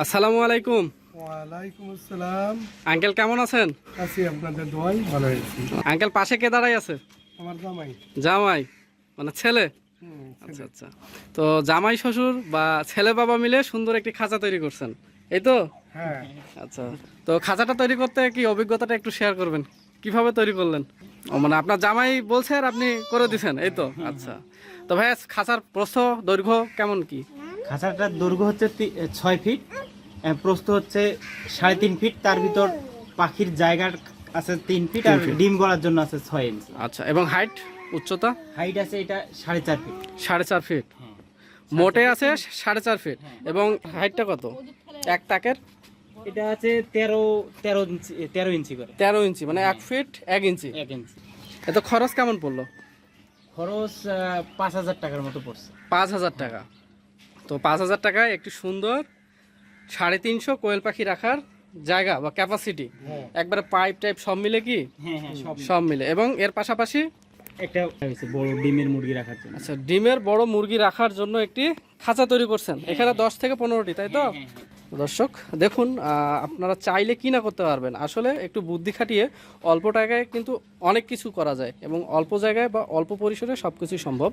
আসসালামু আলাইকুম। ওয়ালাইকুম আসসালাম। আঙ্কেল কেমন আছেন? আছি আপনাদের দোয়াই ভালো হয়েছি আঙ্কেল পাশে কে দাঁড়াই আছে? আমার জামাই। জামাই মানে ছেলে? আচ্ছা আচ্ছা। তো জামাই শ্বশুর বা ছেলে বাবা মিলে সুন্দর একটি খাঁচা তৈরি করছেন এই তো? হ্যাঁ। আচ্ছা তো খাঁচাটা তৈরি করতে কি অভিজ্ঞতাটা একটু শেয়ার করবেন? কীভাবে তৈরি করলেন? মানে আপনার জামাই বলছে আর আপনি করে দিছেন এই তো? আচ্ছা। তো ভাই খাঁচার প্রস্থ দৈর্ঘ্য কেমন কি? খাঁচাটার দৈর্ঘ্য হচ্ছে তি- ছয় ফিট প্রস্থ হচ্ছে সাড়ে তিন ফিট তার ভিতর পাখির জায়গার আছে তিন ফিট আর ডিম গড়ার জন্য আছে ছয় ইঞ্চি। আচ্ছা এবং হাইট উচ্চতা? হাইট আছে এটা সাড়ে চার ফিট। সাড়ে চার ফিট। হ্যাঁ। মোটে আছে সাড়ে চার ফিট। এবং হাইটটা কত? এক তাকের? এটা আছে তেরো তেরো ইঞ্চি তেরো ইঞ্চি করে। তেরো ইঞ্চি মানে এক ফিট এক ইঞ্চি। এক ইঞ্চি। এত খরচ কেমন পড়ল? খরচ পাঁচ হাজার টাকার মতো পড়ছে। পাঁচ হাজার টাকা। তো পাঁচ হাজার টাকায় একটি সুন্দর সাড়ে তিনশো কোয়েল পাখি রাখার জায়গা বা ক্যাপাসিটি হ্যাঁ। একবারে পাইপ টাইপ সব মিলে কি? হ্যাঁ হ্যাঁ সব মিলে। এবং এর পাশাপাশি একটা বড় ডিমের মুরগি রাখার জন্য। আচ্ছা ডিমের বড় মুরগি রাখার জন্য একটি খাঁচা তৈরি করছেন। এখানে দশ থেকে পনেরোটি তাই তো? হ্যাঁ, হ্যাঁ। দর্শক দেখুন আপনারা চাইলে কি না করতে পারবেন। আসলে একটু বুদ্ধি খাটিয়ে অল্প টাকায় কিন্তু অনেক কিছু করা যায় এবং অল্প জায়গায় বা অল্প পরিসরে সব কিছুই সম্ভব।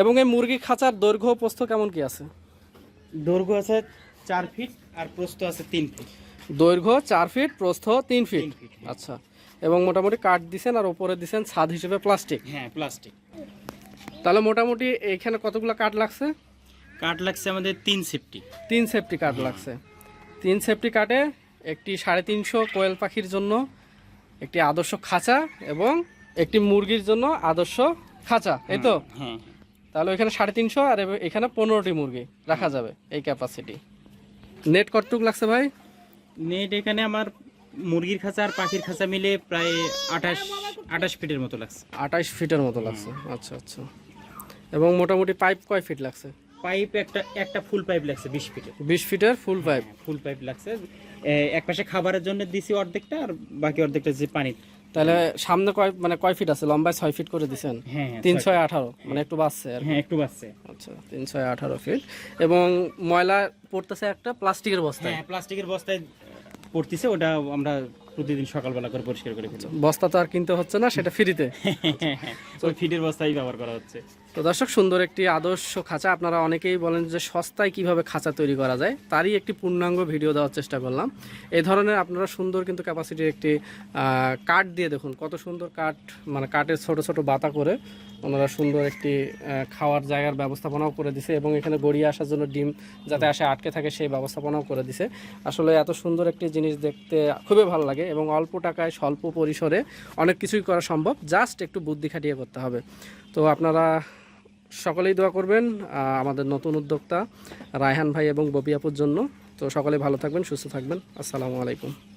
এবং এই মুরগি খাঁচার দৈর্ঘ্য প্রস্থ কেমন কি আছে? দৈর্ঘ্য আছে চার ফিট আর প্রস্থ আছে তিন ফিট। দৈর্ঘ্য চার ফিট প্রস্থ তিন ফিট। হ্যাঁ। আচ্ছা। এবং মোটামুটি কাঠ দিছেন আর ওপরে দিছেন ছাদ হিসেবে প্লাস্টিক। হ্যাঁ প্লাস্টিক। তাহলে মোটামুটি এখানে কতগুলো কাঠ লাগছে? কাঠ লাগছে আমাদের তিন সেফটি। তিন সেফটি কাঠ লাগছে। তিন সেফটি কাঠে একটি সাড়ে তিনশো কোয়েল পাখির জন্য একটি আদর্শ খাঁচা এবং একটি মুরগির জন্য আদর্শ খাঁচা এই তো? হ্যাঁ তাহলে এখানে সাড়ে তিনশো আর এখানে পনেরোটি মুরগি রাখা যাবে এই ক্যাপাসিটি নেট কতটুক লাগছে ভাই? নেট এখানে আমার মুরগির খাঁচা আর পাখির খাঁচা মিলে প্রায় আঠাশ আঠাশ ফিটের মতো লাগছে। আঠাশ ফিটের মতো লাগছে। আচ্ছা আচ্ছা। এবং মোটামুটি পাইপ কয় ফিট লাগছে? পাইপ একটা একটা ফুল পাইপ লাগছে বিশ ফিটের বিশ ফিটের ফুল পাইপ ফুল পাইপ লাগছে। এক পাশে খাবারের জন্য দিছি অর্ধেকটা আর বাকি অর্ধেকটা যে পানি তাহলে সামনে কয় মানে কয় ফিট আছে? লম্বায় ছয় ফিট করে দিছেন। হ্যাঁ হ্যাঁ তিন ছয়- আঠারো। মানে একটু বাড়ছে হ্যাঁ একটু বাড়ছে। আচ্ছা তিন ছয় আঠারো ফিট এবং ময়লা পড়তেছে একটা প্লাস্টিকের বস্তায়? হ্যাঁ প্লাস্টিকের বস্তায় পড়তেছে। ওটা আমরা প্রতিদিন সকালবেলা করে পরিষ্কার করে ফেলি। বস্তা তো আর কিনতে হচ্ছে না সেটা ফ্রিতে ওই ফিটের বস্তাই ব্যবহার করা হচ্ছে। তো দর্শক, সুন্দর একটি আদর্শ খাঁচা। আপনারা অনেকেই বলেন যে সস্তায় কীভাবে খাঁচা তৈরি করা যায়, তারই একটি পূর্ণাঙ্গ ভিডিও দেওয়ার চেষ্টা করলাম। এই ধরনের আপনারা সুন্দর কিন্তু ক্যাপাসিটির একটি কাঠ দিয়ে দেখুন, কত সুন্দর কাঠ মানে কাঠের ছোট ছোট বাতা করে ওনারা সুন্দর একটি খাওয়ার জায়গার ব্যবস্থাপনাও করে দিছে এবং এখানে গড়িয়ে আসার জন্য ডিম যাতে আসে, আটকে থাকে সেই ব্যবস্থাপনাও করে দিছে। আসলে এত সুন্দর একটি জিনিস দেখতে খুবই ভালো লাগে এবং অল্প টাকায়, স্বল্প পরিসরে অনেক কিছুই করা সম্ভব। জাস্ট একটু বুদ্ধি খাটিয়ে করতে হবে। তো আপনারা সকলেই দোয়া করবেন আমাদের নতুন উদ্যোক্তা রায়হান ভাই এবং ববি আপুর জন্য। তো সকলে ভালো থাকবেন, সুস্থ থাকবেন। আসসালামু আলাইকুম।